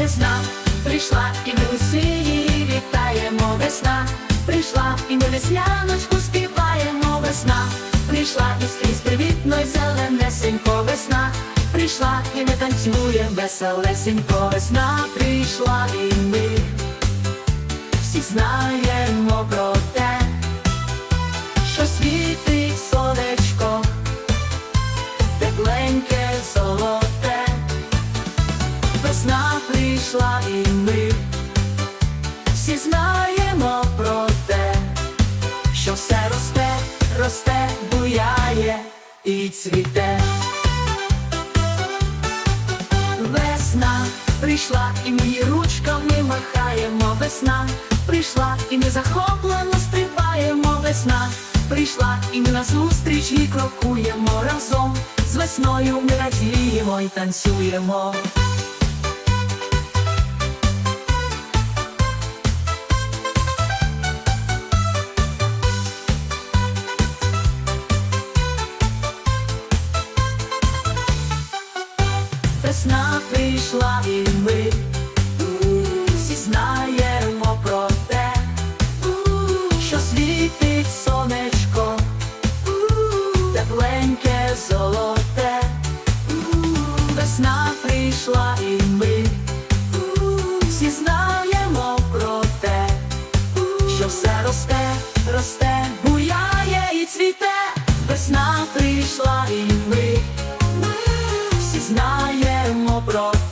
весна, прийшла і ми усі її вітаємо. Весна, прийшла і ми весняночку співаємо. Весна, прийшла і скрізь привітно й зеленесенько. Весна, прийшла і ми танцюємо веселесенько. Весна прийшла і ми всі знаємо про те, що світить сонечко, тепленьке золоте. Весна прийшла і ми всі знаємо про те, що все росте, росте, буяє і цвіте. Весна прийшла і ми ручками махаємо. Весна прийшла і ми захоплено стрибаємо. Весна прийшла і ми назустріч їй крокуємо разом. З весною ми радіємо і танцюємо. Весна прийшла і ми всі знаємо про те, що світить сонечко, тепленьке золоте. Весна прийшла і ми всі про те, що все росте, росте, буяє і цвіте. Весна прийшла і ми pronto.